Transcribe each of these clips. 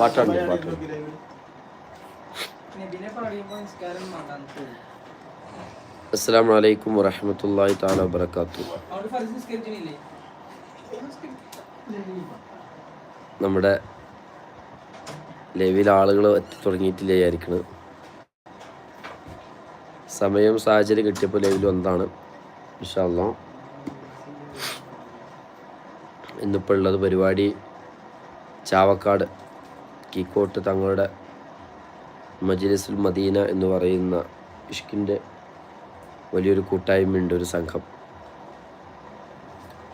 പാട്ടാണ് പാട്ട്. അസ്സാം വലൈക്കും വറഹമത്തല്ലാഹി താല വബർക്കാത്തു നമ്മുടെ ലൈവിൽ ആളുകൾ എത്തി തുടങ്ങിയിട്ടില്ല വിചാരിക്കണ്. സമയം സാഹചര്യം കിട്ടിയപ്പോൾ ലൈവിൽ വന്നതാണ്. ഇൻഷാല്ലാ ഇന്നിപ്പോൾ ഉള്ളത് പരിപാടി ചാവക്കാട് കീക്കോട്ട് തങ്ങളുടെ മജിലിസുൽ മദീന എന്ന് പറയുന്ന ഇഷ്കിന്റെ വലിയൊരു കൂട്ടായ്മയുണ്ട് ഒരു സംഘം.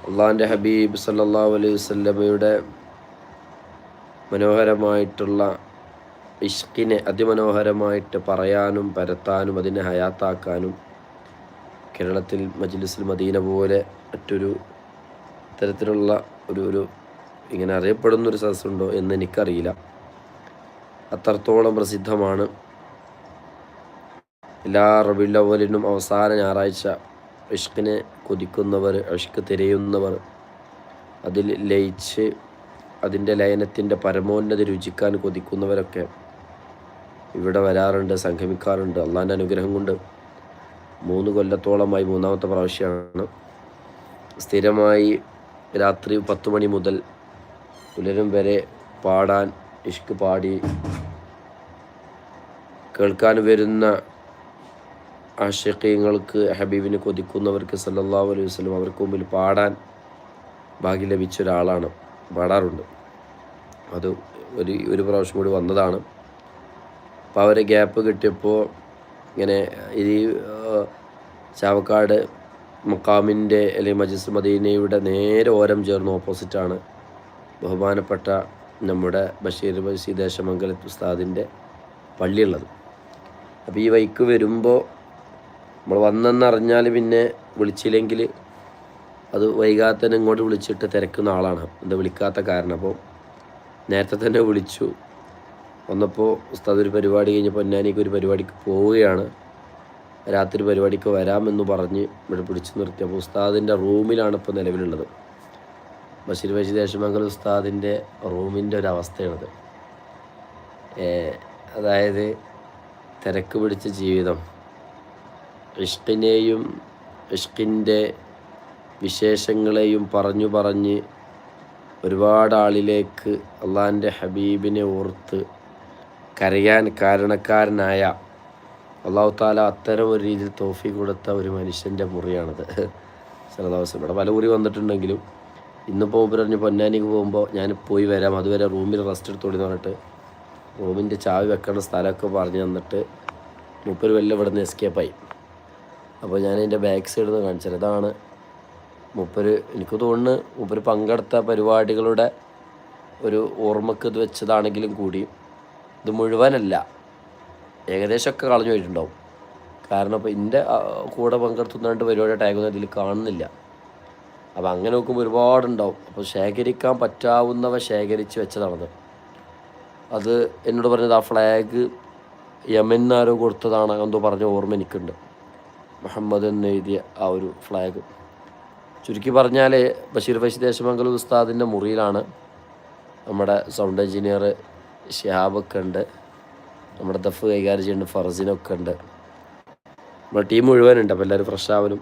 അള്ളാഹിന്റെ ഹബീബ് സല്ലാ അലൈഹി വസല്ലമയുടെ മനോഹരമായിട്ടുള്ള ഇഷ്കിനെ അതിമനോഹരമായിട്ട് പറയാനും പരത്താനും അതിനെ ഹയാത്താക്കാനും കേരളത്തിൽ മജ്ലിസുൽ മദീന പോലെ മറ്റൊരു തരത്തിലുള്ള ഒരു ഒരു ഇങ്ങനെ അറിയപ്പെടുന്ന ഒരു സദസ്സുണ്ടോ എന്ന് എനിക്കറിയില്ല. അത്രത്തോളം പ്രസിദ്ധമാണ്. എല്ലാ റബിലവലിനും അവസാന ഞായറാഴ്ച ഇഷ്കിനെ കൊതിക്കുന്നവർ ഇഷ്ക് തിരയുന്നവർ അതിൽ ലയിച്ച് അതിന്റെ ലയനത്തിന്റെ പരമോന്നതി രുചിക്കാൻ കൊതിക്കുന്നവരൊക്കെ ഇവിടെ വരാറുണ്ട് സംഗമിക്കാറുണ്ട്. അള്ളാന്റെ അനുഗ്രഹം കൊണ്ട് മൂന്ന് കൊല്ലത്തോളമായി മൂന്നാമത്തെ പ്രാവശ്യമാണ്. സ്ഥിരമായി രാത്രി പത്ത് മണി മുതൽ പുലരും വരെ പാടാൻ ഇഷ്ക് പാടി കേൾക്കാൻ വരുന്ന ആശയങ്ങൾക്ക് ഹബീബിന് കൊതിക്കുന്നവർക്ക് സല്ലല്ലാഹു അലൈഹി വസ്ലം അവർക്ക് മുമ്പിൽ പാടാൻ ഭാഗ്യം ലഭിച്ച ഒരാളാണ് പാടാറുണ്ട്. അത് ഒരു ഒരു പ്രാവശ്യം കൂടി വന്നതാണ്. അപ്പോൾ അവരെ ഗ്യാപ്പ് കിട്ടിയപ്പോൾ ഇങ്ങനെ ഈ ചാവക്കാട് മക്കാമിന്റെ അല്ലെങ്കിൽ മജിസ് മദീനയുടെ നേരെ ഓരം ചേർന്ന് ഓപ്പോസിറ്റാണ് ബഹുമാനപ്പെട്ട നമ്മുടെ ബഷീർ ബഷീ ദേശമംഗലത്ത് ഉസ്താദിന്റെ പള്ളിയുള്ളത്. അപ്പോൾ ഈ വൈക്ക് വരുമ്പോൾ നമ്മൾ വന്നെന്നറിഞ്ഞാൽ പിന്നെ വിളിച്ചില്ലെങ്കിൽ അത് വൈകാതെ തന്നെ ഇങ്ങോട്ട് വിളിച്ചിട്ട് തിരക്കുന്ന ആളാണ്. എന്താ വിളിക്കാത്ത കാരണം. അപ്പോൾ നേരത്തെ തന്നെ വിളിച്ചു. വന്നപ്പോൾ ഉസ്താദ് ഒരു പരിപാടി കഴിഞ്ഞപ്പോൾ പൊന്നാനിക്ക് ഒരു പരിപാടിക്ക് പോവുകയാണ്. രാത്രി പരിപാടിക്ക് വരാമെന്ന് പറഞ്ഞ് ഇവിടെ പിടിച്ചു നിർത്തി. അപ്പോൾ ഉസ്താദിന്റെ റൂമിലാണ് ഇപ്പോൾ നിലവിലുള്ളത്. ബഷീർ ബഷീർ ദേശമംഗലം ഉസ്താദിന്റെ റൂമിന്റെ ഒരു അവസ്ഥയാണത്. അതായത് തിരക്ക് പിടിച്ച ജീവിതം. ഇഷ്കിനെയും ഇഷ്കിന്റെ വിശേഷങ്ങളെയും പറഞ്ഞു പറഞ്ഞ് ഒരുപാട് ആളിലേക്ക് അള്ളാന്റെ ഹബീബിനെ ഓർത്ത് കരയാൻ കാരണക്കാരനായ അള്ളാഹു താല അത്തരം ഒരു രീതിയിൽ തോഫി കൊടുത്ത ഒരു മനുഷ്യന്റെ മുറിയാണത്. ദിവസം ഇവിടെ പല മുറി വന്നിട്ടുണ്ടെങ്കിലും ഇന്നിപ്പോൾ പറഞ്ഞ് പൊന്നാനിക്ക് പോകുമ്പോൾ ഞാൻ പോയി വരാം. അതുവരെ റൂമിൽ റെസ്റ്റ് എടുത്തോളി പറഞ്ഞിട്ട് റൂമിന്റെ ചാവി വെക്കേണ്ട സ്ഥലമൊക്കെ പറഞ്ഞു തന്നിട്ട് മുപ്പത് വല്ല ഇവിടെ നിന്ന് എസ്കേപ്പായി അപ്പോൾ ഞാൻ എന്റെ ബാക്ക് സൈഡിൽ നിന്ന് കാണിച്ചത് ഇതാണ് മുപ്പര് എനിക്ക് തോന്നുന്നു മുപ്പര് പങ്കെടുത്ത പരിപാടികളുടെ ഒരു ഓർമ്മക്ക് ഇത് വെച്ചതാണെങ്കിലും കൂടി. ഇത് മുഴുവനല്ല. ഏകദേശമൊക്കെ കളഞ്ഞു പോയിട്ടുണ്ടാവും. കാരണം ഇപ്പോൾ എന്റെ കൂടെ പങ്കെടുത്തുന്നതുകൊണ്ട് പരിപാടി ടാഗൊന്നും അതിൽ കാണുന്നില്ല. അപ്പോൾ അങ്ങനെ നോക്കുമ്പോൾ ഒരുപാടുണ്ടാവും. അപ്പോൾ ശേഖരിക്കാൻ പറ്റാവുന്നവ ശേഖരിച്ച് വെച്ചതാണത്. അത് എന്നോട് പറഞ്ഞത് ആ ഫ്ലാഗ് യമന്നാരോ കൊടുത്തതാണ് എന്തോ പറഞ്ഞ ഓർമ്മ എനിക്കുണ്ട്. മുഹമ്മദ് എന്ന് എഴുതിയ ആ ഒരു ഫ്ലാഗ് ചുരുക്കി പറഞ്ഞാൽ ബഷീർ ഫൈസി ദേശമംഗലം ഉസ്താദിന്റെ മുറിയിലാണ് നമ്മുടെ സൗണ്ട് എഞ്ചിനീയർ ഷിഹാബൊക്കെ ഉണ്ട്. നമ്മുടെ ദഫ് കൈകാര്യം ചെയ്യുന്നുണ്ട് ഫറസിനൊക്കെ ഉണ്ട്. നമ്മുടെ ടീം മുഴുവനുണ്ട്. അപ്പോൾ എല്ലാവരും ഫ്രഷ് ആവലും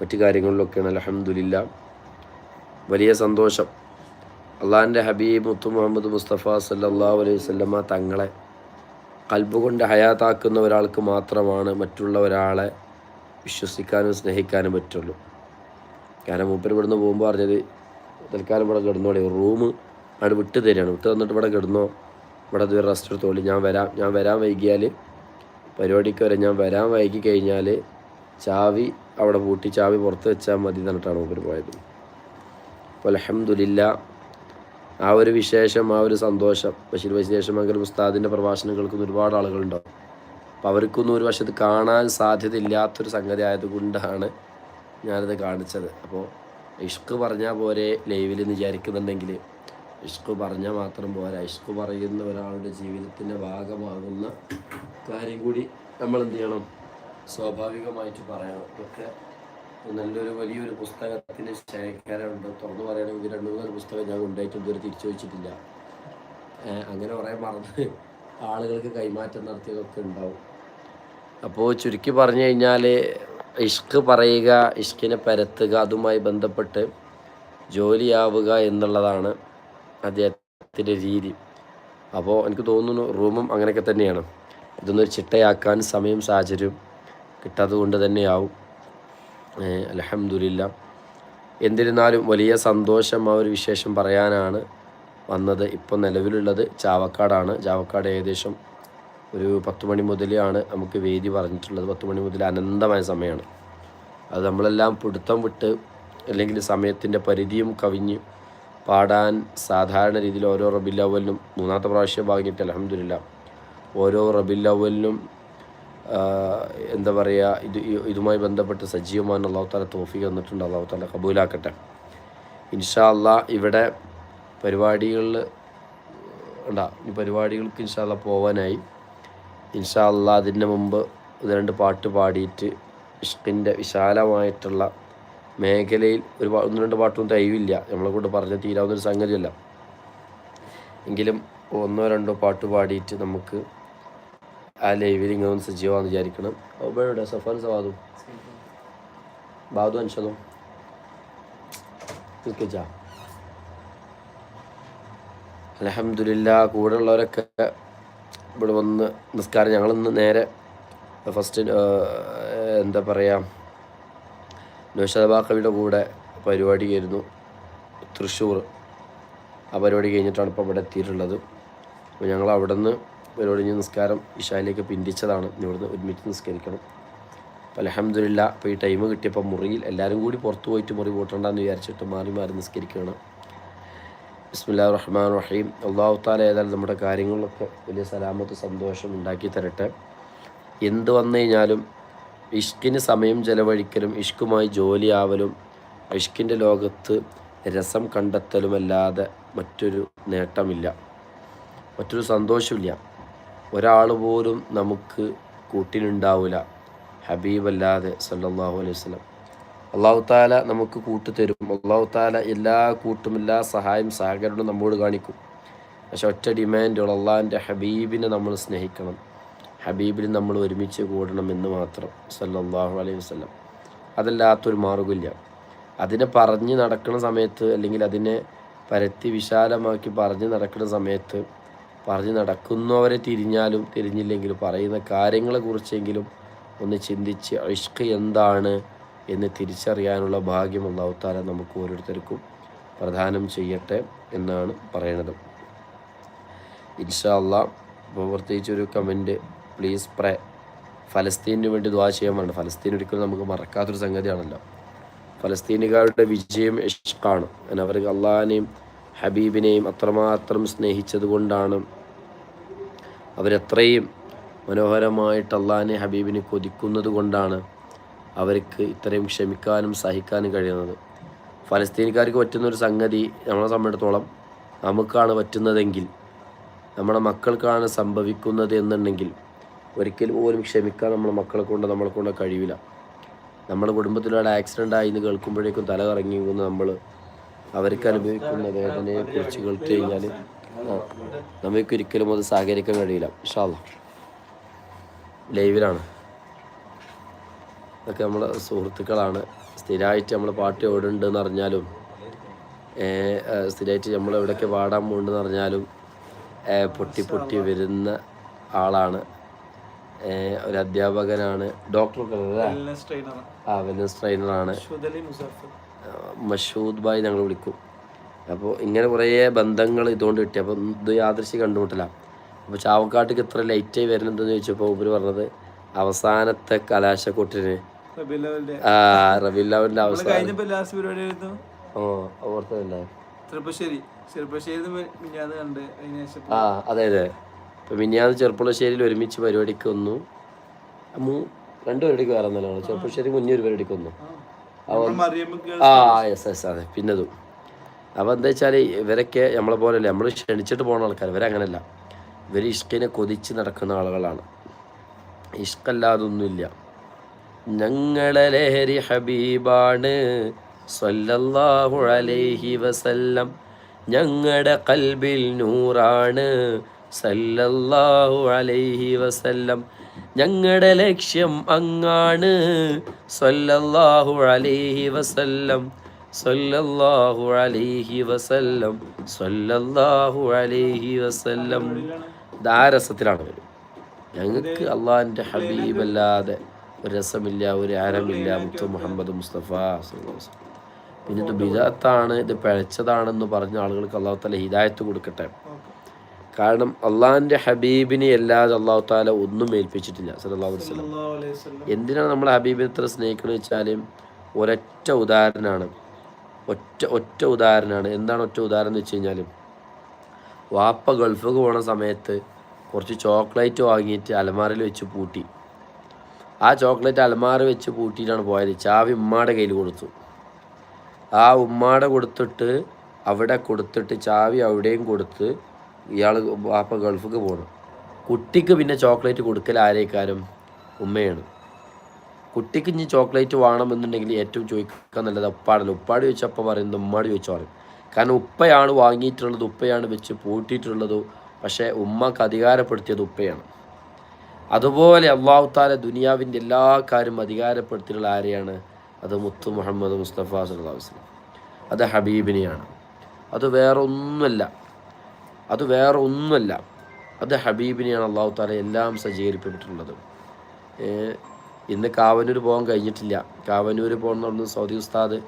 മറ്റു കാര്യങ്ങളിലൊക്കെയാണ് അലഹമില്ല വലിയ സന്തോഷം. അള്ളാഹിന്റെ ഹബീബ് മുത്തു മുഹമ്മദ് മുസ്തഫ സല്ലല്ലാഹു അലൈഹി വസല്ലമ തങ്ങളെ കൽബ് കൊണ്ട് ഹയാത്താക്കുന്ന ഒരാൾക്ക് മാത്രമാണ് മറ്റുള്ള ഒരാളെ വിശ്വസിക്കാനും സ്നേഹിക്കാനും പറ്റുള്ളൂ. കാരണം മൂപ്പർ ഇവിടുന്ന് പോകുമ്പോൾ പറഞ്ഞത് തൽക്കാലം ഇവിടെ കിടന്നോളി. റൂം അവിടെ വിട്ട് തരികയാണ്. വിട്ട് തന്നിട്ട് ഇവിടെ കിടന്നോ? ഇവിടെ ഒരു റെസ്റ്റ് എടുത്തോളി ഞാൻ വരാം. ഞാൻ വരാൻ വൈകിയാൽ പരിപാടിക്ക് വരെ. ഞാൻ വരാൻ വൈകി കഴിഞ്ഞാൽ ചാവി അവിടെ പൂട്ടി ചാവി പുറത്ത് വെച്ചാൽ മതി എന്നിട്ടാണ് മൂപ്പർ പോയത്. അപ്പോൾ അലഹമില്ല ആ ഒരു വിശേഷം ആ ഒരു സന്തോഷം. ബഷീർ ബഷീർ ഉസ്താദിന്റെ പ്രഭാഷണം കേൾക്കുന്ന ഒരുപാട് ആളുകളുണ്ടാവും. അപ്പോൾ അവർക്കൊന്നും ഒരു വശത്ത് കാണാൻ സാധ്യതയില്ലാത്തൊരു സംഗതി ആയതുകൊണ്ടാണ് ഞാനത് കാണിച്ചത്. അപ്പോൾ ഇഷ്ക് പറഞ്ഞാൽ പോരെ ലൈവിൽ വിചാരിക്കുന്നുണ്ടെങ്കിൽ ഇഷ്ക് പറഞ്ഞാൽ മാത്രം പോരാ. ഇഷ്ക് പറയുന്ന ഒരാളുടെ ജീവിതത്തിന്റെ ഭാഗമാകുന്ന കാര്യം കൂടി നമ്മൾ എന്ത് ചെയ്യണം? സ്വാഭാവികമായിട്ട് പറയണം. ഇതൊക്കെ നല്ലൊരു വലിയൊരു പുസ്തകത്തിന് ശേഖരമുണ്ട്. തുറന്നു പറയുകയാണെങ്കിൽ രണ്ട് മൂന്നാൽ പുസ്തകം ഞാൻ കൊണ്ടുപോയിട്ട് ഇതുവരെ തിരിച്ചു വെച്ചിട്ടില്ല. അങ്ങനെ കുറേ മറന്ന് ആളുകൾക്ക് കൈമാറ്റം നടത്തിയതൊക്കെ ഉണ്ടാവും. അപ്പോൾ ചുരുക്കി പറഞ്ഞു കഴിഞ്ഞാൽ ഇഷ്ക് പറയുക ഇഷ്കിനെ പരത്തുക അതുമായി ബന്ധപ്പെട്ട് ജോലിയാവുക എന്നുള്ളതാണ് അദ്ദേഹത്തിന്റെ രീതി. അപ്പോൾ എനിക്ക് തോന്നുന്നു റൂമും അങ്ങനെയൊക്കെ തന്നെയാണ്. ഇതൊന്നൊരു ചിട്ടയാക്കാൻ സമയം സാഹചര്യം കിട്ടാത്തത് കൊണ്ട് തന്നെയാവും അലഹമില്ല എന്നിരുന്നാലും വലിയ സന്തോഷം ആ ഒരു വിശേഷം പറയാനാണ് വന്നത്. ഇപ്പോൾ നിലവിലുള്ളത് ചാവക്കാടാണ്. ചാവക്കാട് ഏകദേശം ഒരു പത്ത് മണി മുതലാണ് നമുക്ക് വേദി പറഞ്ഞിട്ടുള്ളത്. പത്ത് മണി മുതൽ അനന്തമായ സമയമാണ്. അത് നമ്മളെല്ലാം പിടുത്തം വിട്ട് അല്ലെങ്കിൽ സമയത്തിന്റെ പരിധിയും കവിഞ്ഞ് പാടാൻ സാധാരണ രീതിയിൽ ഓരോ റബിൽ അവലിനും മൂന്നാമത്തെ പ്രാവശ്യം വാങ്ങിയിട്ട് അലഹമില്ല ഓരോ റബിൽ അവലിനും എന്താ പറയുക ഇത് ഇതുമായി ബന്ധപ്പെട്ട് സജീവമാണ് അള്ളാഹു താല തോഫി തന്നിട്ടുണ്ട്. അള്ളാഹു താല കബൂലാക്കട്ടെ. ഇൻഷാ അല്ലാ ഇവിടെ പരിപാടികളിൽ ഉണ്ടാ ഈ പരിപാടികൾക്ക് ഇൻഷാ അല്ലാ പോവാനായി. ഇൻഷാ അല്ലാ അതിന് മുമ്പ് രണ്ട് പാട്ട് പാടിയിട്ട് ഇഷ്കിന്റെ വിശാലമായിട്ടുള്ള മേഖലയിൽ ഒരു ഒന്ന് രണ്ട് പാട്ടൊന്നും തയ്യില്ല നമ്മളെ കൊണ്ട് പറഞ്ഞ് തീരാവുന്നൊരു സംഗതിയല്ല. എങ്കിലും ഒന്നോ രണ്ടോ പാട്ട് പാടിയിട്ട് നമുക്ക് ആ ലൈവിൽ ഇങ്ങനെ ഒന്ന് സജീവമാണെന്ന് വിചാരിക്കണം. അവിടെ സഫാൻ സവാദും? ബാദു അൻഷദും? നിൽക്കിച്ചാ അലഹമില്ല കൂടെ ഉള്ളവരൊക്കെ ഇവിടെ വന്ന് നിസ്കാരം. ഞങ്ങളിന്ന് നേരെ ഫസ്റ്റ് എന്താ പറയുക നൗഷാദ് കൂടെ പരിപാടിയായിരുന്നു തൃശ്ശൂർ. ആ പരിപാടി കഴിഞ്ഞിട്ടാണ് ഇപ്പോൾ ഇവിടെ എത്തിയിട്ടുള്ളത്. അപ്പോൾ ഞങ്ങൾ അവിടെ നിന്ന് പരിപാടി നിസ്കാരം ഇഷാനിലേക്ക് പിന്തിച്ചതാണ്. ഇവിടുന്ന് ഒരുമിച്ച് നിസ്കരിക്കണം. അപ്പോൾ അലഹമില്ല അപ്പോൾ ഈ ടൈം കിട്ടിയപ്പോൾ മുറിയിൽ എല്ലാവരും കൂടി പുറത്ത് പോയിട്ട് മുറി കൂട്ടണ്ടെന്ന് വിചാരിച്ചിട്ട് മാറി മാറി നിസ്കരിക്കുകയാണ്. ബിസ്മില്ലാ റഹ്മാൻ റഹീം. അള്ളാഹു താല ഏതായാലും നമ്മുടെ കാര്യങ്ങളിലൊക്കെ വലിയ സലാമത്ത് സന്തോഷം ഉണ്ടാക്കി തരട്ടെ. എന്ത് വന്നു കഴിഞ്ഞാലും ഇഷ്കിന് സമയം ചെലവഴിക്കലും ഇഷ്കുമായി ജോലിയാവലും ഇഷ്കിന്റെ ലോകത്ത് രസം കണ്ടെത്തലുമല്ലാതെ മറ്റൊരു നേട്ടമില്ല. മറ്റൊരു സന്തോഷമില്ല. ഒരാൾ പോലും നമുക്ക് കൂട്ടിനുണ്ടാവില്ല ഹബീബല്ലാതെ സല്ലാഹു അലൈഹി വസല്ലം. അള്ളാഹു താല നമുക്ക് കൂട്ട് തരും. അള്ളാഹു താല എല്ലാ കൂട്ടും എല്ലാ സഹായം സഹകരണവും നമ്മോട് കാണിക്കും. പക്ഷെ ഒറ്റ ഡിമാൻഡുകൾ അള്ളാഹിന്റെ ഹബീബിനെ നമ്മൾ സ്നേഹിക്കണം. ഹബീബിൽ നമ്മൾ ഒരുമിച്ച് കൂടണം എന്ന് മാത്രം സല്ലാഹു അലൈഹി വസ്ലം അതല്ലാത്തൊരു മാർഗമില്ല. അതിനെ പറഞ്ഞ് നടക്കുന്ന സമയത്ത് അല്ലെങ്കിൽ അതിനെ പരത്തി വിശാലമാക്കി പറഞ്ഞ് നടക്കുന്ന സമയത്ത് പറഞ്ഞ് നടക്കുന്നവരെ തിരിഞ്ഞാലും തിരിഞ്ഞില്ലെങ്കിലും പറയുന്ന കാര്യങ്ങളെക്കുറിച്ചെങ്കിലും ഒന്ന് ചിന്തിച്ച് ഇഷ്ക് എന്താണ് എന്ന് തിരിച്ചറിയാനുള്ള ഭാഗ്യം അള്ളാഹുത്താല നമുക്ക് ഓരോരുത്തർക്കും പ്രദാനം ചെയ്യട്ടെ എന്നാണ് പറയണത്. ഇൻഷാ അള്ളാ ഇപ്പോൾ പ്രത്യേകിച്ച് ഒരു കമന്റ് പ്ലീസ് പ്രേ ഫലസ്തീനു വേണ്ടി ദ്വാ ചെയ്യാൻ വേണ്ട ഫലസ്തീൻ ഒരിക്കലും നമുക്ക് മറക്കാത്തൊരു സംഗതിയാണല്ലോ. ഫലസ്തീനുകാരുടെ വിജയം ഇഷ്കാണ്. അങ്ങനെ അവർ അള്ളാഹിനെയും ഹബീബിനെയും അത്രമാത്രം സ്നേഹിച്ചത് കൊണ്ടാണ് അവരത്രയും മനോഹരമായിട്ട് അള്ളാഹിനെ ഹബീബിനെ കൊതിക്കുന്നത് കൊണ്ടാണ് അവർക്ക് ഇത്രയും ക്ഷമിക്കാനും സഹിക്കാനും കഴിയുന്നത്. ഫലസ്തീൻകാർക്ക് പറ്റുന്നൊരു സംഗതി നമ്മളെ സംബന്ധിച്ചിടത്തോളം നമുക്കാണ് പറ്റുന്നതെങ്കിൽ നമ്മുടെ മക്കൾക്കാണ് സംഭവിക്കുന്നത് എന്നുണ്ടെങ്കിൽ ഒരിക്കലും പോലും ക്ഷമിക്കാൻ നമ്മളെ മക്കളെ കൊണ്ട് നമ്മളെ കൊണ്ട് കഴിയില്ല നമ്മുടെ കുടുംബത്തിലൊരു ആക്സിഡന്റ് ആയി എന്ന് കേൾക്കുമ്പോഴേക്കും തല കറങ്ങി പോകുന്ന നമ്മൾ അവർക്ക് അനുഭവിക്കുന്ന വേദനയെ കുറിച്ച് കേട്ട് കഴിഞ്ഞാൽ നമുക്ക് ഒരിക്കലും അത് സഹകരിക്കാൻ കഴിയില്ല. ഇഷാല്ല ലൈവിലാണ്. ഇതൊക്കെ നമ്മളെ സുഹൃത്തുക്കളാണ്. സ്ഥിരമായിട്ട് നമ്മൾ പാട്ട് എവിടെ ഉണ്ടെന്ന് അറിഞ്ഞാലും സ്ഥിരമായിട്ട് നമ്മൾ എവിടെയൊക്കെ പാടാൻ പോകുന്നുണ്ടെന്ന് അറിഞ്ഞാലും പൊട്ടി പൊട്ടി വരുന്ന ആളാണ് ഒരു അധ്യാപകനാണ് ഡോക്ടർ ആ വെൽനസ് ട്രെയിനറാണ് മഷൂദ് ഭായ് ഞങ്ങൾ വിളിക്കും. അപ്പോൾ ഇങ്ങനെ കുറേ ബന്ധങ്ങൾ ഇതുകൊണ്ട് കിട്ടി. അപ്പോൾ ഇത് യാദൃശി കണ്ടുമുട്ടില്ല അപ്പോൾ ചാവക്കാട്ടിക്ക് ഇത്ര ലൈറ്റായി വരുന്നുണ്ടെന്ന് ചോദിച്ചപ്പോൾ ഉപരി പറഞ്ഞത് അവസാനത്തെ കലാശക്കൂട്ടിന്. ആ റബില്ലാവിന്റെ അവസാനം. ഓ ഓർത്തതല്ലേ? ചെറുപ്പശ്ശേരി ചെറുപ്പശ്ശേരി ആ അതെ അതെ. ഇപ്പം മിനിയാന്ന് ചെറുപ്പുളശ്ശേരിയിൽ ഒരുമിച്ച് പരിപാടിക്ക് വന്നു. മൂ രണ്ട് പരിപാടിക്ക് വേറെ ഒന്നല്ലോ ചെറുപ്പുളശ്ശേരി മുന്നേ ഒരു പരിപാടിക്ക് വന്നു. ആ എസ് യെസ് അതെ. പിന്നതും. അപ്പോൾ എന്താ വെച്ചാൽ ഇവരൊക്കെ നമ്മളെ പോലെയല്ല. നമ്മൾ ക്ഷണിച്ചിട്ട് പോകുന്ന ആൾക്കാർ ഇവരങ്ങനല്ല. ഇവർ ഇഷ്കിനെ കൊതിച്ച് നടക്കുന്ന ആളുകളാണ്. ഇഷ്കല്ലാതൊന്നുമില്ല. ഞങ്ങളെ ലഹരി ഹബീബാണ്. സല്ലല്ലാഹു അലൈഹി വസല്ലം. ഞങ്ങളുടെ കൽബിൽ നൂറാണ്. സല്ലല്ലാഹു അലൈഹി വസല്ലം. ഞങ്ങളുടെ ലക്ഷ്യം അങ്ങാണ്. സല്ലല്ലാഹു അലൈഹി വസല്ലം. സല്ലല്ലാഹു അലൈഹി വസല്ലം. സല്ലല്ലാഹു അലൈഹി വസല്ലം. ദാരസത്തിലാണ് വരും ഞങ്ങൾക്ക് അള്ളാഹിന്റെ ഹബീബല്ലാതെ ഒരു രസമില്ല ഒരു ആരമില്ല മുത്തു മുഹമ്മദ് മുസ്തഫ. പിന്നെ ഇത് ബിദാത്താണ് ഇത് പിഴച്ചതാണെന്ന് പറഞ്ഞ ആളുകൾക്ക് അള്ളാഹു തല ഹിദായത്ത് കൊടുക്കട്ടെ. കാരണം അള്ളാഹിന്റെ ഹബീബിനെ അല്ലാതെ അള്ളാഹു താല ഒന്നും ഏൽപ്പിച്ചിട്ടില്ല സല്ലല്ലാഹു വസ്ലം എന്തിനാണ് നമ്മൾ ഹബീബിനെ ഇത്ര സ്നേഹിക്കണമെന്ന് വെച്ചാൽ ഒരൊറ്റ ഉദാഹരണമാണ് ഒറ്റ ഒറ്റ ഉദാഹരണമാണ് എന്താണ് ഒറ്റ ഉദാഹരണം എന്ന് വെച്ച് കഴിഞ്ഞാൽ വാപ്പ ഗൾഫിക്ക് പോണ സമയത്ത് കുറച്ച് ചോക്ലേറ്റ് വാങ്ങിയിട്ട് അലമാരയിൽ വെച്ച് പൂട്ടി. ആ ചോക്ലേറ്റ് അലമാര വെച്ച് പൂട്ടിയിട്ടാണ് പോയത്. ചാവി ഉമ്മാടെ കയ്യിൽ കൊടുത്തു. ആ ഉമ്മാടെ കൊടുത്തിട്ട് അവിടെ കൊടുത്തിട്ട് ചാവി അവിടെയും കൊടുത്ത് ഇയാൾ വാപ്പ ഗൾഫിക്ക് പോകണം കുട്ടിക്ക് പിന്നെ ചോക്ലേറ്റ് കൊടുക്കൽ ആരേക്കാരും ഉമ്മയാണ്. കുട്ടിക്ക് ഇനി ചോക്ലേറ്റ് വേണമെന്നുണ്ടെങ്കിൽ ഏറ്റവും ചോദിക്കാൻ നല്ലത് ഉപ്പാടല്ല. ഉപ്പാട് ചോദിച്ചപ്പോൾ പറയുന്നത് ഉമ്മാട് ചോദിച്ചാൽ പറയും. കാരണം ഉപ്പയാണ് വാങ്ങിയിട്ടുള്ളത് ഉപ്പയാണ് വെച്ച് പൂട്ടിയിട്ടുള്ളത്. പക്ഷേ ഉമ്മക്ക് അധികാരപ്പെടുത്തിയത് ഉപ്പയാണ്. അതുപോലെ അള്ളാഹുത്താല ദുനിയാവിന്റെ എല്ലാ കാര്യം അധികാരപ്പെടുത്തിയിട്ടുള്ള ആരെയാണ്? അത് മുത്തു മുഹമ്മദ് മുസ്തഫ വസല്ലം. അത് ഹബീബിനെയാണ്. അത് വേറെ ഒന്നുമല്ല അത് വേറെ ഒന്നുമല്ല. അത് ഹബീബിനെയാണ് അള്ളാഹു താല എല്ലാം സജ്ജീകരിപ്പിച്ചിട്ടുള്ളത്. ഇന്ന് കാവനൂർ പോകാൻ കഴിഞ്ഞിട്ടില്ല. കാവനൂർ പോകണം എന്ന് സൗദി ഉസ്താദ്.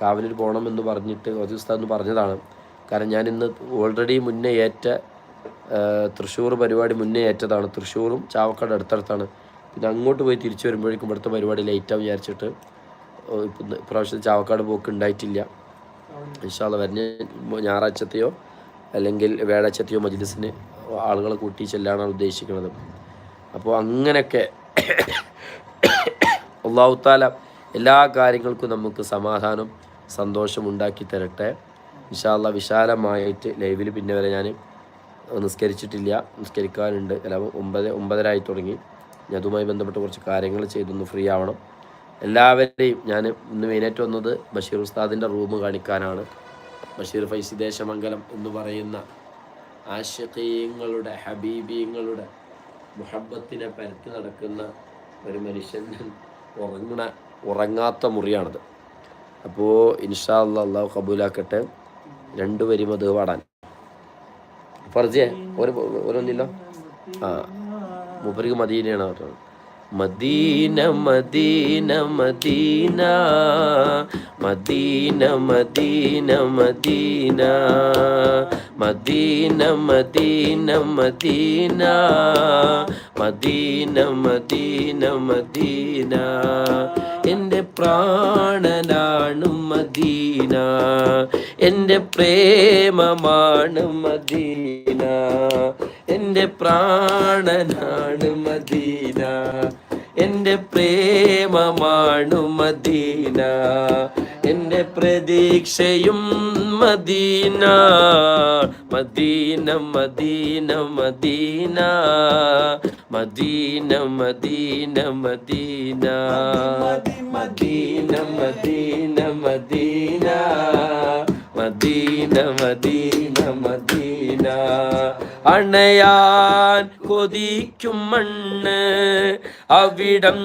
കാവനൂർ പോകണമെന്ന് പറഞ്ഞിട്ട് സൗദി ഉസ്താദ് എന്ന് പറഞ്ഞതാണ്. കാരണം ഞാൻ ഇന്ന് ഓൾറെഡി മുന്നേ ഏറ്റ തൃശ്ശൂർ പരിപാടി മുന്നേ ഏറ്റതാണ്. തൃശ്ശൂറും ചാവക്കാട് അടുത്തടുത്താണ്. പിന്നെ അങ്ങോട്ട് പോയി തിരിച്ചു വരുമ്പോഴേക്കും ഇവിടുത്തെ പരിപാടി ലേറ്റാവും വിചാരിച്ചിട്ട് ഇപ്രാവശ്യം ചാവക്കാട് പോക്ക് ഉണ്ടായിട്ടില്ല. ഇൻഷാല്ല വരുന്ന ഞായറാഴ്ചത്തെയോ അല്ലെങ്കിൽ വേടച്ചെത്തിയോ മജ്ലിസിന് ആളുകളെ കൂട്ടി ചെല്ലാനാണ് ഉദ്ദേശിക്കുന്നത്. അപ്പോൾ അങ്ങനെയൊക്കെ അള്ളാഹുത്താല എല്ലാ കാര്യങ്ങൾക്കും നമുക്ക് സമാധാനം സന്തോഷം ഉണ്ടാക്കി തരട്ടെ. വിശാല വിശാലമായിട്ട് ലൈവിൽ പിന്നെ വരെ ഞാൻ നിസ്കരിച്ചിട്ടില്ല. നിസ്കരിക്കാനുണ്ട്. അല്ല ഒമ്പത് ഒമ്പതരായി തുടങ്ങി. ഞാൻ അതുമായി ബന്ധപ്പെട്ട് കുറച്ച് കാര്യങ്ങൾ ചെയ്തൊന്ന് ഫ്രീ ആവണം. എല്ലാവരെയും ഞാൻ ഇന്ന് മെയിനായിട്ട് വന്നത് ബഷീർ ഉസ്താദിന്റെ റൂം കാണിക്കാനാണ്. ബഷീർ ഫൈസി ദേശമംഗലം എന്ന് പറയുന്ന ആശക്കീയങ്ങളുടെ ഹബീബീങ്ങളുടെ മുഹബത്തിനെ പരത്തി നടക്കുന്ന ഒരു മനുഷ്യൻ ഉറങ്ങണ ഉറങ്ങാത്ത മുറിയാണത്. അപ്പോൾ ഇൻഷാ അല്ലാ അള്ളാഹു കബൂലാക്കട്ടെ. രണ്ട് വരി മത് പാടാൻ. ഫർജിയെ ഒരു ഓരോന്നില്ലോ ആ മൂപ്പർക്ക് മദീനയാണ് പറഞ്ഞത്. Medina Medina Medina. Medina Medina Medina. Medina Medina Medina. Medina Medina Medina. എന്റെ പ്രാണനാണ് മദീന. എന്റെ പ്രേമമാണ് മദീന. എന്റെ പ്രാണനാണ് മദീന. എന്റെ പ്രേമമാണ് മദീന. എന്റെ പ്രതീക്ഷയും Medina. Medina Medina Medina. Medina Medina Medina. Medina Medina Medina. Medina Medina Medina. അണയാൻ കൊതിക്കും മണ്ണ് അവിടം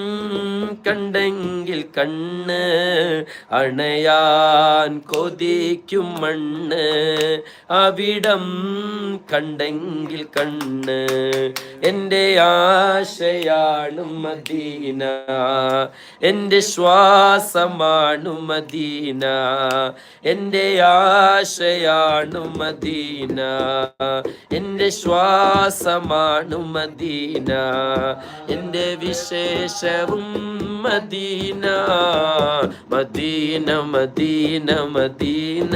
കണ്ടെങ്കിൽ കണ്ണ്. അണയാൻ കൊതിക്കും മണ്ണ് അവിടം കണ്ടെങ്കിൽ കണ്ണ്. എന്റെ ആശയാണ് മദീന എന്റെ ശ്വാസമാണ് മദീന. എന്റെ ആശയാണ് മദീന എന്റെ ശ്വാസമാണ് മദീന. എന്റെ വിശേഷവും Medina. Medina Medina Medina.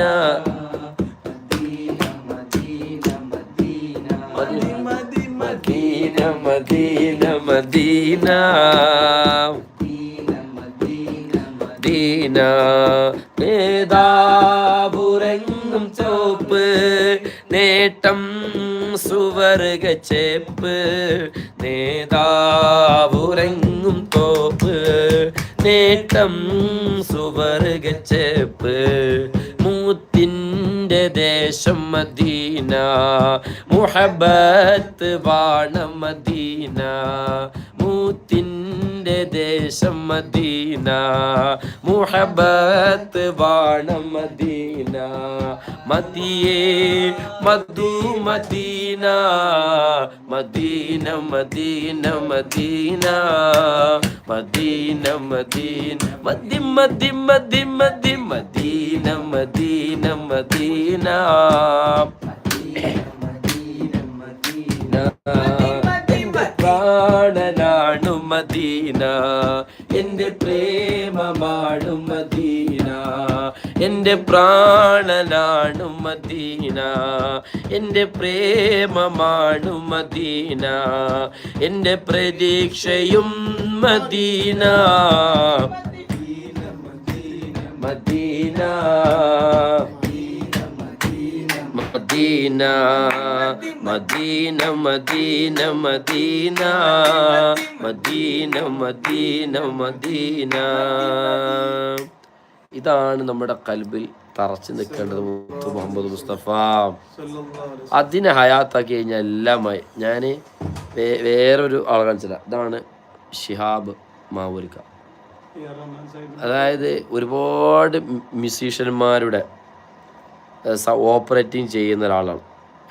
Medina Medina Medina. Medina ഏതാപുരങ്ങും ചോപ്പ് നേട്ടം സുവർഗ ചേപ്പ്. നേതാവുറങ്ങും തോപ്പ് നേട്ടം സുവർഗ ചേപ്പ്. മൂത്തിന്റെ ദേശം മദീന മുഹബത്ത് വാണ മദീന. മൂത്തിന്റെ ദേശം മദീന. മുഹബത്ത് വാണ മദീന. മതിയേ മധു Medina. Medina Medina Medina. Medina Medina. മദി മദി മദി മദി മദീന മദീന മദീന. എന്റെ പ്രാണനാണു മദീന. എന്റെ പ്രേമമാണു മദീന. എന്റെ പ്രാണനാണു മദീന. എന്റെ പ്രേമമാണു മദീന. എന്റെ പ്രതീക്ഷയും Medina Medina Medina. Medina Medina Medina Medina Medina Medina Medina. ഇതാണ് നമ്മുടെ കൽബിൽ തറച്ചു നിൽക്കേണ്ടത് മുത്തു മുഹമ്മദ് മുസ്തഫ. അതിനെ ഹയാത്താക്കി കഴിഞ്ഞാൽ എല്ലാമായി. ഞാൻ വേറൊരു ആൾ കാണിച്ചില്ല ഇതാണ് ഷിഹാബ് മാവൂരിക്ക. അതായത് ഒരുപാട് മ്യൂസീഷ്യന്മാരുടെ ഓപ്പറേറ്റിംഗ് ചെയ്യുന്ന ഒരാളാണ്.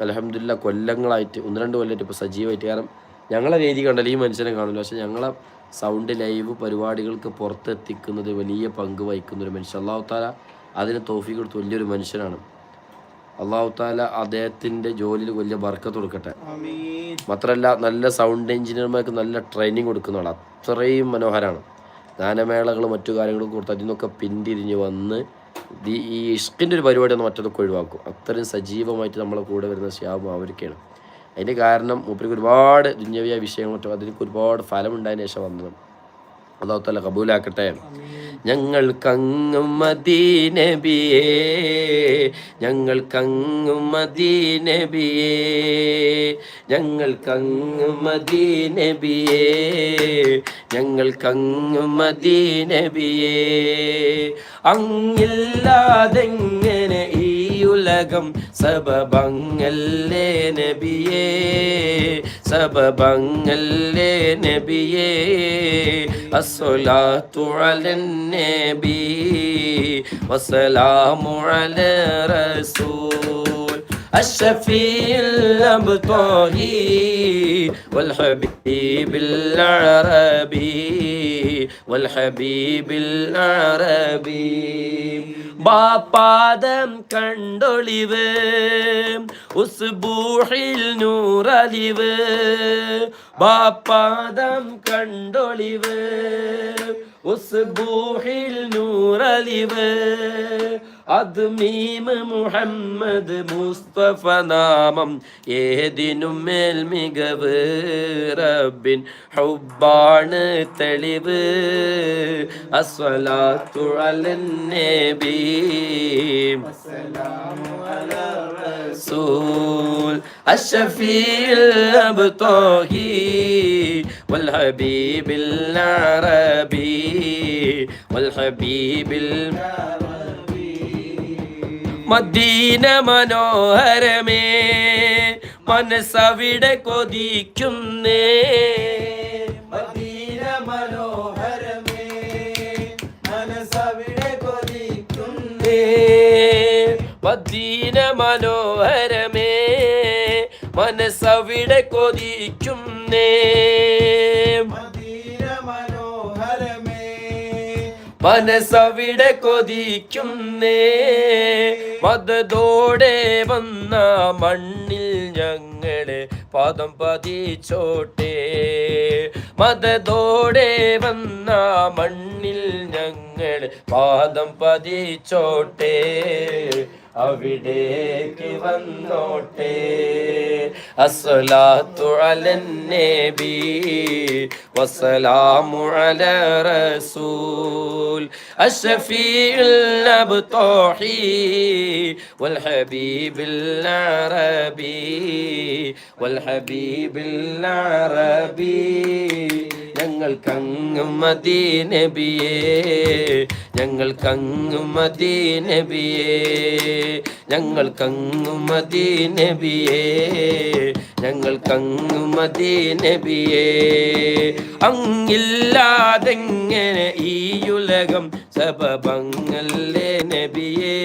അലഹമില്ല കൊല്ലങ്ങളായിട്ട് ഒന്ന് രണ്ട് കൊല്ലമായിട്ട് ഇപ്പോൾ സജീവമായിട്ട് കാരണം ഞങ്ങളെ രീതി കണ്ടല്ലോ ഈ മനുഷ്യനെ കാണില്ല പക്ഷേ ഞങ്ങളെ സൗണ്ട് ലൈവ് പരിപാടികൾക്ക് പുറത്തെത്തിക്കുന്നത് വലിയ പങ്ക് വഹിക്കുന്ന ഒരു മനുഷ്യൻ. അള്ളാഹു താല അതിന് തോഫി കൊടുത്ത് വലിയൊരു മനുഷ്യനാണ്. അള്ളാഹു താല അദ്ദേഹത്തിന്റെ ജോലിയിൽ വലിയ ബർക്കത്ത് കൊടുക്കട്ടെ. മാത്രമല്ല നല്ല സൗണ്ട് എഞ്ചിനീയർമാർക്ക് നല്ല ട്രെയിനിങ് കൊടുക്കുന്ന ആളാണ്. അത്രയും മനോഹരമാണ് ഗാനമേളകളും മറ്റു കാര്യങ്ങളും കൊടുത്ത് അതിൽ നിന്നൊക്കെ പിന്തിരിഞ്ഞ് വന്ന് ഈ ഇഷ്കിന്റെ ഒരു പരിപാടി ഒന്ന് മറ്റൊക്കെ ഒഴിവാക്കും. അത്രയും സജീവമായിട്ട് നമ്മളെ കൂടെ വരുന്ന ശ്യാമം അവർക്കാണ് അതിന്റെ കാരണം മൂപ്പർക്ക് ഒരുപാട് ദുന്യവിയ വിഷയങ്ങൾ മറ്റും അതിലേക്ക് ഒരുപാട് ഫലമുണ്ടായതിനു ശേഷം വന്നത്. അള്ളാഹുത്തല്ല കബൂലാക്കട്ടെ. ഞങ്ങൾക്കങ്ങും മദീനബിയേ ഞങ്ങൾക്കങ്ങും മദീനബിയേ ഞങ്ങൾക്കങ്ങും മദീനബിയേ ഞങ്ങൾക്കങ്ങും മദീനബിയേ. അങ്ങില്ലാതെങ്ങനെ ഈ உலகம் சபபங்கல்லே நபியே சபபங்கல்லே நபியே அஸ்வலா துழலன் நபி வசலாமு அல ரசூல் الشفيع الأبطالي والحبيب العربي والحبيب العربي ബാപ്പാദം കണ്ടൊളിവ് ഉസ്ബൂഹിൽ നൂറലിവ് ബാപ്പാദം കണ്ടൊളിവ് والصبوح النور لبا. عظميم محمد مصطفى نام يهدي نمال مقب رب. حبان تلب. الصلاة على النبي. السلام على الرسول. الشفيع الأبطاهيم والحبيب العربي والحبيب മദീന മനോഹരമേ മനസ്സവിടെ കൊതിക്കുന്നേ മദീന മനോഹരമേ മനസ്സവിടെ കൊതിക്കുന്നേ മദീന മനോഹരമേ മനസ്സവിടെ കൊതിക്കുന്നേ മനസ്സവിടെ കൊതിക്കുന്നേ മതത്തോടെ വന്ന മണ്ണിൽ ഞങ്ങളെ പാദം പതിച്ചോട്ടെ. മതത്തോടെ വന്ന മണ്ണിൽ ഞങ്ങളെ പാദം പതിച്ചോട്ടെ. അവിടേക്ക് വന്നോട്ടെ. അസ്സലാത്തു അലൻ നബി വസ്സലാമു അല റസൂൽ. അഷ്ഫീഉൽ നബ്തഹി വൽ ഹബീബിൽ അറബി വൽ ഹബീബിൽ അറബി. ഞങ്ങൾക്കങ്ങും മദീനബിയേ ഞങ്ങൾക്കങ്ങും മദീനബിയേ ഞങ്ങൾക്കങ്ങ് മദീനബിയേ ഞങ്ങൾക്കങ്ങു മദീനബിയേ അങ്ങില്ലാതെങ്ങനെ ഈ ഉലകം സബബങ്ങല്ലേ നബിയേ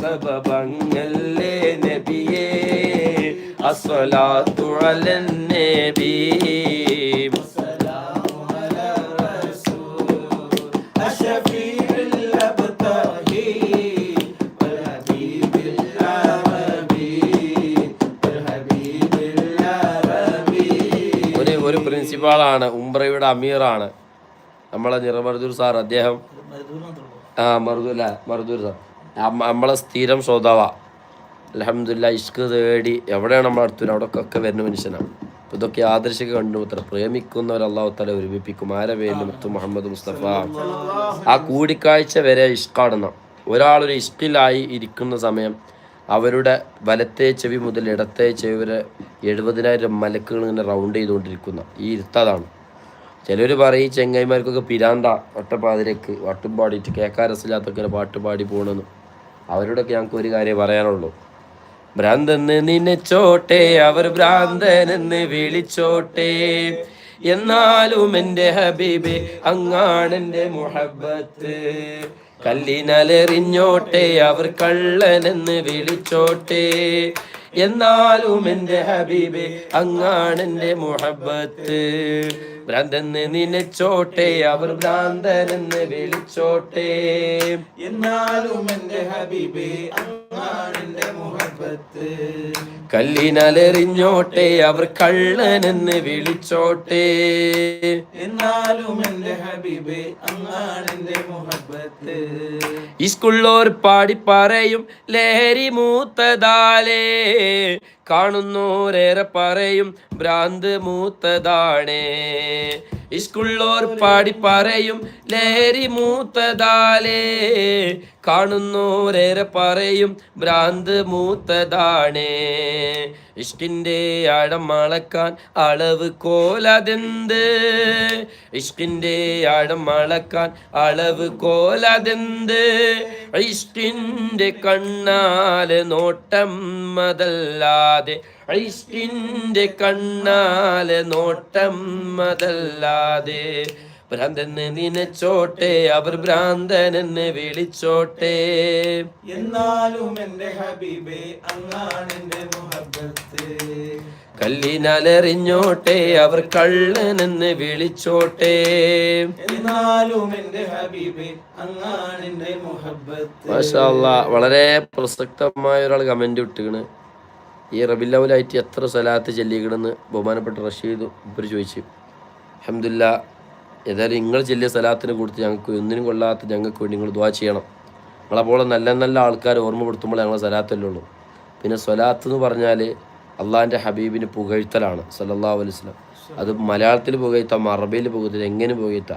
സബബങ്ങല്ലേ നബിയേ. അസ്വലാത്തു അലൻ നബി പ്രിൻസിപ്പാളാണ് ഉംറയുടെ അമീറാണ്. നമ്മളെ നിറമർദൂർ സാർ അദ്ദേഹം ആ മറുദൂല മറുദൂർ സാർ. നമ്മളെ സ്ഥിരം ശ്രോതാവ. അലഹമില്ല ഇഷ്ക് തേടി എവിടെയാണ് നമ്മൾ അടുത്തു അവിടെ ഒക്കെ വരുന്ന മനുഷ്യനാണ്. ഇതൊക്കെ ആദർശിക കണ്ടു അത്ര പ്രേമിക്കുന്നവർ അള്ളാഹു തല ഒരുമിപ്പിക്കും. ആരെ പേരിൽ മുത്തു മുഹമ്മദ് മുസ്തഫ. ആ കൂടിക്കാഴ്ച വരെ ഇഷ്കാടണം ഒരാളൊരു ഇഷ്കിലായി ഇരിക്കുന്ന സമയം അവരുടെ വലത്തെ ചെവി മുതൽ ഇടത്തെ ചെവി വരെ എഴുപതിനായിരം മലക്കുകൾ ഇങ്ങനെ റൗണ്ട് ചെയ്തുകൊണ്ടിരിക്കുന്ന. ഈ ഇരുത്തതാണ് ചിലർ പറയും ഈ ചെങ്ങായിമാർക്കൊക്കെ പിരാന്ത ഒട്ടപ്പാതിരക്ക് വട്ടും പാടിയിട്ട് കേൾക്കാൻ രസമില്ലാത്തൊക്കെ പാട്ട് പാടി പോകണമെന്ന് അവരോടൊക്കെ ഞങ്ങൾക്ക് ഒരു കാര്യം പറയാനുള്ളൂ. ഭ്രാന്തൻ നിന്നെ ചോട്ടെ അവർ ഭ്രാന്തനെന്ന് വിളിച്ചോട്ടെ. എന്നാലും എന്റെ ഹബീബെ അങ്ങാണെന്റെ മുഹബത്ത് കല്ലിനലെറിഞ്ഞോട്ടെ അവർ കള്ളനെന്ന് വിളിച്ചോട്ടെ. എന്നാലും എന്റെ ഹബീബ് അങ്ങാണെന്റെ മുഹബത്ത് ഭ്രാന്തെന്ന് നിലച്ചോട്ടെ അവർ ഭ്രാന്തനെന്ന് വിളിച്ചോട്ടെ. എന്നാലും എന്റെ ഹബീബേ മുഹബത്ത്. കല്ലിനലെറിഞ്ഞോട്ടെ അവർ കള്ളനെന്ന് വിളിച്ചോട്ടെ. എന്നാലും എന്റെ ഹബീബേ അങ്ങാണെന്റെ ഈ ഇസ്കുള്ളോർ പാടി പറയും ലഹരി മൂത്തതാലേ. കാണുന്നോരേറെ പറയും ഭ്രാന്ത് മൂത്തതാണേ. ഇസ്കുള്ളോർ പാടി പറയും ലേരി മൂത്തതാലേ. കാണുന്നോരേറെ പറയും ഭ്രാന്ത് മൂത്തതാണേ. ഇഷ്കിന്റെ ആഴം അളക്കാൻ അളവ് കോലതെന്ത്? ഇഷ്കിന്റെ ആഴം അളക്കാൻ അളവ് കോലതെന്ത്? ഇഷ്കിന്റെ കണ്ണാൽ നോട്ടം മതല്ലാതെ ഐഷ്കിന്റെ കണ്ണാൽ നോട്ടം മതല്ലാതെ ഭ്രാന്തന് നിനച്ചോട്ടെ അവർ ഭ്രാന്തനെന്നെ വിളിച്ചോട്ടെ. എന്നാലും എന്റെ ഹബീബേ അങ്ങാണ് എന്റെ മുഹബത്ത്. കല്ലിനാലെറിഞ്ഞോട്ടെ അവർ കള്ളനെന്ന് വിളിച്ചോട്ടെ. എന്നാലും എന്റെ ഹബീബേ മുഹബത്ത്. വളരെ പ്രസക്തമായ ഒരാൾ കമന്റ് ഇട്ടുകണ് ഈ റബില്ലവലായിട്ട് എത്ര സ്ഥലത്ത് ചെല്ലിക്കണെന്ന് ബഹുമാനപ്പെട്ട റഷീദ് ഇവർ ചോദിച്ചു. അഹമ്മദില്ല ഏതായാലും നിങ്ങൾ ചെല്ലിയ സ്ഥലത്തിന് കൊടുത്ത് ഞങ്ങൾക്ക് ഒന്നിനും കൊള്ളാത്ത ഞങ്ങൾക്ക് വേണ്ടി നിങ്ങൾ ദ്വാ ചെയ്യണം. നമ്മളെപ്പോലെ നല്ല നല്ല ആൾക്കാർ ഓർമ്മപ്പെടുത്തുമ്പോൾ ഞങ്ങൾ സ്വലാത്തല്ലേ ഉള്ളൂ. പിന്നെ സ്വലാത്ത് എന്ന് പറഞ്ഞാൽ അള്ളാഹിന്റെ ഹബീബിന് പുകഴ്ത്തലാണ് സല്ലാഹു വസല്ലം. അത് മലയാളത്തിൽ പുകഴ്ത്താം അറബിയിൽ പുകഴ്ത്തില്ല എങ്ങനെ പുകഴ്ത്ത?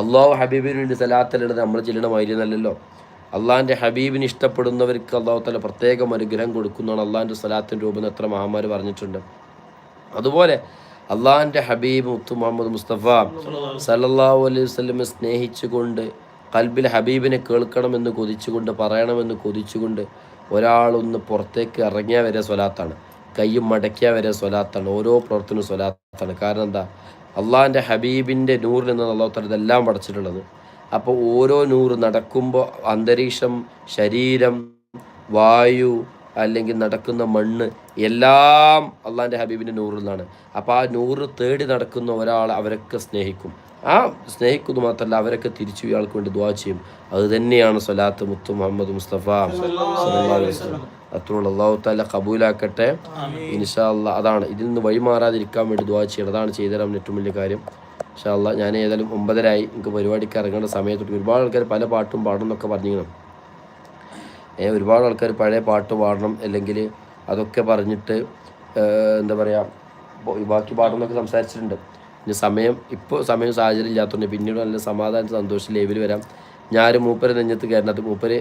അള്ളാഹു ഹബീബിന് വേണ്ടി സലാത്തലുള്ളത് നമ്മൾ ചെല്ലണ മാതിരി നല്ലല്ലോ അള്ളാഹിന്റെ ഹബീബിന് ഇഷ്ടപ്പെടുന്നവർക്ക് അള്ളാഹു തല പ്രത്യേകം അനുഗ്രഹം കൊടുക്കുന്നതാണ് അള്ളാഹിന്റെ സ്വലാത്തിന്റെ രൂപം എത്ര മഹാമാർ പറഞ്ഞിട്ടുണ്ട്. അതുപോലെ അള്ളാഹിന്റെ ഹബീബ് മുത്തു മുഹമ്മദ് മുസ്തഫ സല്ലല്ലാഹു അലൈഹി വസ്ലമെ സ്നേഹിച്ചുകൊണ്ട് കൽബിൽ ഹബീബിനെ കേൾക്കണമെന്ന് കൊതിച്ചുകൊണ്ട് പറയണമെന്ന് കൊതിച്ചുകൊണ്ട് ഒരാളൊന്ന് പുറത്തേക്ക് ഇറങ്ങിയാൽ വരെ സ്വലാത്താണ്. കയ്യും മടക്കിയാൽ വരെ സ്വലാത്താണ്. ഓരോ പ്രവർത്തനവും സ്വലാത്താണ്. കാരണം എന്താ? അള്ളാഹിന്റെ ഹബീബിന്റെ നൂറിൽ നിന്ന് അള്ളാഹുത്തല തല ഇതെല്ലാം പഠിച്ചിട്ടുള്ളത് അപ്പോൾ ഓരോ നൂറ് നടക്കുമ്പോൾ അന്തരീക്ഷം ശരീരം വായു അല്ലെങ്കിൽ നടക്കുന്ന മണ്ണ് എല്ലാം അള്ളാന്റെ ഹബീബിന്റെ നൂറിൽ നിന്നാണ് അപ്പോൾ ആ നൂറ് തേടി നടക്കുന്ന ഒരാൾ അവരൊക്കെ സ്നേഹിക്കും. ആ സ്നേഹിക്കുന്നു മാത്രമല്ല അവരൊക്കെ തിരിച്ചു ഇയാൾക്ക് വേണ്ടി ദ്വാ ചെയ്യും. അത് തന്നെയാണ് സലാത്ത് മുത്തു മുഹമ്മദ് മുസ്തഫ. അത്രയുള്ള അള്ളാഹു താല കബൂലാക്കട്ടെ. ഇൻഷാ അല്ല അതാണ്. ഇതിൽ നിന്ന് വഴിമാറാതിരിക്കാൻ വേണ്ടി ദ്വാ ചെയ്യണം. അതാണ് ചെയ്തുതരാൻ ഏറ്റവും വലിയ കാര്യം. ഇൻഷാ അല്ല ഞാൻ ഏതായാലും ഒമ്പതരായി. എനിക്ക് പരിപാടിക്ക് ഇറങ്ങേണ്ട സമയത്തൊട്ട് ഒരുപാട് ആൾക്കാർ പല പാട്ടും പാടുന്നൊക്കെ പറഞ്ഞിരിക്കണം. ഒരുപാട് ആൾക്കാർ പഴയ പാട്ട് പാടണം അല്ലെങ്കിൽ അതൊക്കെ പറഞ്ഞിട്ട് എന്താ പറയുക ബാക്കി പാടണം എന്നൊക്കെ സംസാരിച്ചിട്ടുണ്ട്. ഇനി സമയം ഇപ്പോൾ സമയം സാഹചര്യം ഇല്ലാത്തതുകൊണ്ട് പിന്നീട് നല്ല സമാധാന സന്തോഷം ലേവിൽ വരാം. ഞാൻ മൂപ്പര് നെഞ്ഞത്ത് കയറിനകത്ത് മൂപ്പര്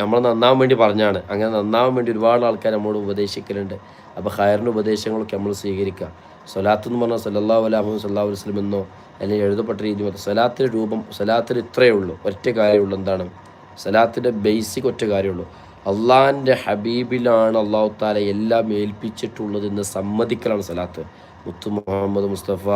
നമ്മൾ നന്നാവാൻ വേണ്ടി പറഞ്ഞാണ്. അങ്ങനെ നന്നാവാൻ വേണ്ടി ഒരുപാട് ആൾക്കാർ നമ്മോട് ഉപദേശിക്കലുണ്ട്. അപ്പോൾ ഹയറിന്റെ ഉപദേശങ്ങളൊക്കെ നമ്മൾ സ്വീകരിക്കുക. സ്വലാത്ത് എന്ന് പറഞ്ഞാൽ സല്ലാ അലൈഹി സല്ലാ വസ്ലം എന്നോ അല്ലെങ്കിൽ എഴുതപ്പെട്ട രീതി മതി സ്വലാത്തിന്റെ രൂപം സ്വലാത്തിൽ ഇത്രയേ ഉള്ളൂ. ഒറ്റ കാര്യമുള്ളൂ. എന്താണ്? സലാത്തിന്റെ ബേസിക് ഒറ്റ കാര്യമുള്ളൂ. അള്ളാഹിന്റെ ഹബീബിലാണ് അള്ളാഹു താല എല്ലാം ഏൽപ്പിച്ചിട്ടുള്ളത് എന്ന് സമ്മതിക്കലാണ് സലാത്ത്. മുത്തു മുഹമ്മദ് മുസ്തഫ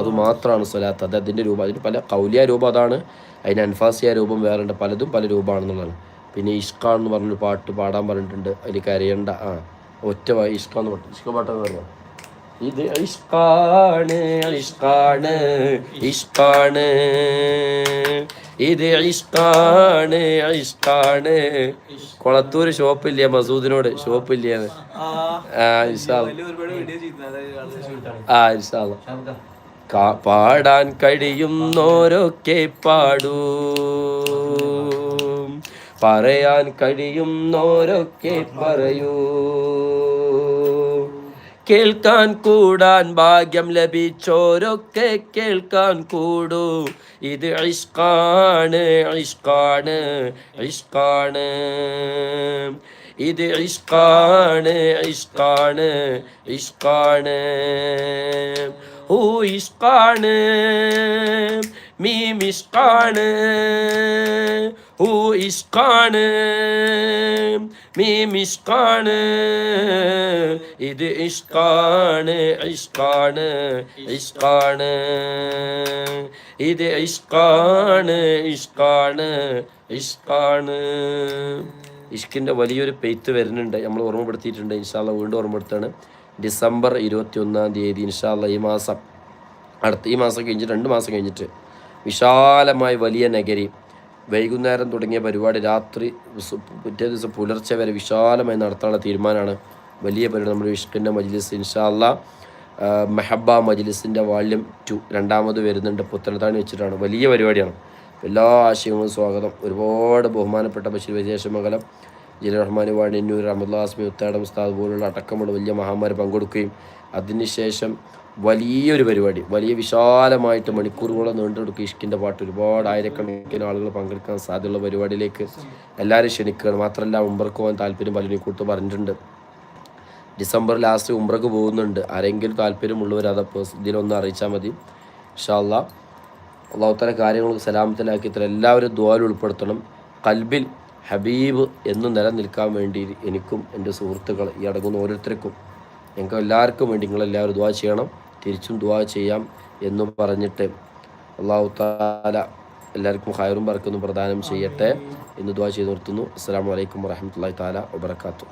അത് മാത്രമാണ് സലാത്ത്. അത് അതിന്റെ രൂപം അതിന് പല കൗലിയ രൂപം അതാണ്. അതിന് അൻഫാസിയ രൂപം വേറുണ്ട് പലതും പല രൂപമാണെന്നുള്ളതാണ്. പിന്നെ ഇഷ്കാൻ എന്ന് പറഞ്ഞൊരു പാട്ട് പാടാൻ പറഞ്ഞിട്ടുണ്ട് അതിൽ കരയേണ്ട ആ ഒറ്റ ഇഷ്കാന്ന് പാട്ട് ഇഷ്ക പാട്ടെന്ന് പറഞ്ഞാൽ ഇത് ഇഷ്കാണ് ഇഷ്കാണ് ഇഷ്കാണ് ഇത് ഇഷ്കാണ് ഇഷ്കാണ് കൊളത്തൂർ ഷോപ്പില്ല മസൂദിനോട് ഷോപ്പില്ല ആ പാടാൻ കഴിയുന്നോരൊക്കെ പാടൂ. പറയാൻ കഴിയുന്നോരൊക്കെ പറയൂ. കേൾക്കാൻ കൂടാൻ ഭാഗ്യം ലഭിച്ചോരൊക്കെ കേൾക്കാൻ കൂടൂ. ഇത് ഇഷ്കാണ് ഇഷ്കാണ് ഇഷ്കാണ്. ഇത് ഇഷ്കാണ് ഇഷ്കാണ് ഇഷ്കാണ്. ഓ ഇഷ്കാണ് മീം ഇഷ്കാണ്. ഓ ഇഷ്കാണ് മീം ഇഷ്കാണ് ഇത് ഇഷ്കാണ് ഇഷ്കാണ് ഇഷ്കാണ് ഇത് ഇഷ്കാണ് ഇഷ്കാണ് ഇഷ്കാണ് ഇഷ്കിന്റെ വലിയൊരു പെയ്ത്ത് വരുന്നുണ്ട് നമ്മൾ ഓർമ്മപ്പെടുത്തിയിട്ടുണ്ട് ഇൻഷാല്ല വീണ്ടും ഓർമ്മപ്പെടുത്താണ്. ഡിസംബർ ഇരുപത്തി ഒന്നാം തീയതി ഇൻഷാല്ല ഈ മാസം അടുത്ത ഈ മാസം കഴിഞ്ഞിട്ട് രണ്ട് മാസം കഴിഞ്ഞിട്ട് വിശാലമായ വലിയ നഗരി വൈകുന്നേരം തുടങ്ങിയ പരിപാടി രാത്രി പിറ്റേ ദിവസം പുലർച്ചെ വരെ വിശാലമായി നടത്താനുള്ള തീരുമാനമാണ്. വലിയ പരിപാടി നമ്മുടെ ഇഷ്കിന്റെ മജ്ലിസ് ഇൻഷാല്ല മെഹബ മജ്ലിസിന്റെ വാല്യം ടു രണ്ടാമത് വരുന്നുണ്ട്. പുത്തനത്താണി വെച്ചിട്ടാണ്. വലിയ പരിപാടിയാണ്. എല്ലാ ആശയങ്ങളും സ്വാഗതം. ഒരുപാട് ബഹുമാനപ്പെട്ട ബഷീർ വിദേശമംഗലം ജില്ല റഹ്മാൻ വാണിന്നൂർ അഹമ്മദ് ഹാസ്മി ഉത്താടം ഉസ്താദ് പോലുള്ള അടക്കമുള്ള വലിയ മഹാന്മാർ പങ്കെടുക്കുകയും അതിനുശേഷം വലിയൊരു പരിപാടി. വലിയ വിശാലമായിട്ട് മണിക്കൂറുകളോളം നീണ്ടെടുക്കുക ഇഷ്കിന്റെ പാട്ട് ഒരുപാട് ആയിരക്കണക്കിന് ആളുകൾ പങ്കെടുക്കാൻ സാധ്യതയുള്ള പരിപാടിയിലേക്ക് എല്ലാവരും ക്ഷണിക്കുകയാണ്. മാത്രമല്ല ഉംബ്രക്ക് പോകാൻ താല്പര്യം പലരും കൂട്ട് പറഞ്ഞിട്ടുണ്ട്. ഡിസംബർ ലാസ്റ്റ് ഉംറക്ക് പോകുന്നുണ്ട്. ആരെങ്കിലും താല്പര്യമുള്ളവർ അത് ഇതിലൊന്ന് അറിയിച്ചാൽ മതി. ഇഷാല്ല അള്ളാഹുത്തല കാര്യങ്ങൾ സലാമത്തിലാക്കി ഇത്ര എല്ലാവരും ദ്വാരം ഉൾപ്പെടുത്തണം. കൽബിൽ ഹബീബ് എന്ന് നിലനിൽക്കാൻ വേണ്ടി എനിക്കും എന്റെ സുഹൃത്തുക്കൾ ഈ അടങ്ങുന്ന ഓരോരുത്തർക്കും ഞങ്ങൾക്ക് എല്ലാവർക്കും വേണ്ടി നിങ്ങളെല്ലാവരും ദ്വാ ചെയ്യണം. തിരിച്ചും ദുവാ ചെയ്യാം എന്ന് പറഞ്ഞിട്ട് അള്ളാഹു താല എല്ലാവർക്കും ഹയറും പറക്കുന്നു പ്രദാനം ചെയ്യട്ടെ എന്ന് ദുവാ ചെയ്ത് നിർത്തുന്നു. അസ്സാം വലൈക്കും വറഹമത്തല്ലാ താല വബർക്കാത്തു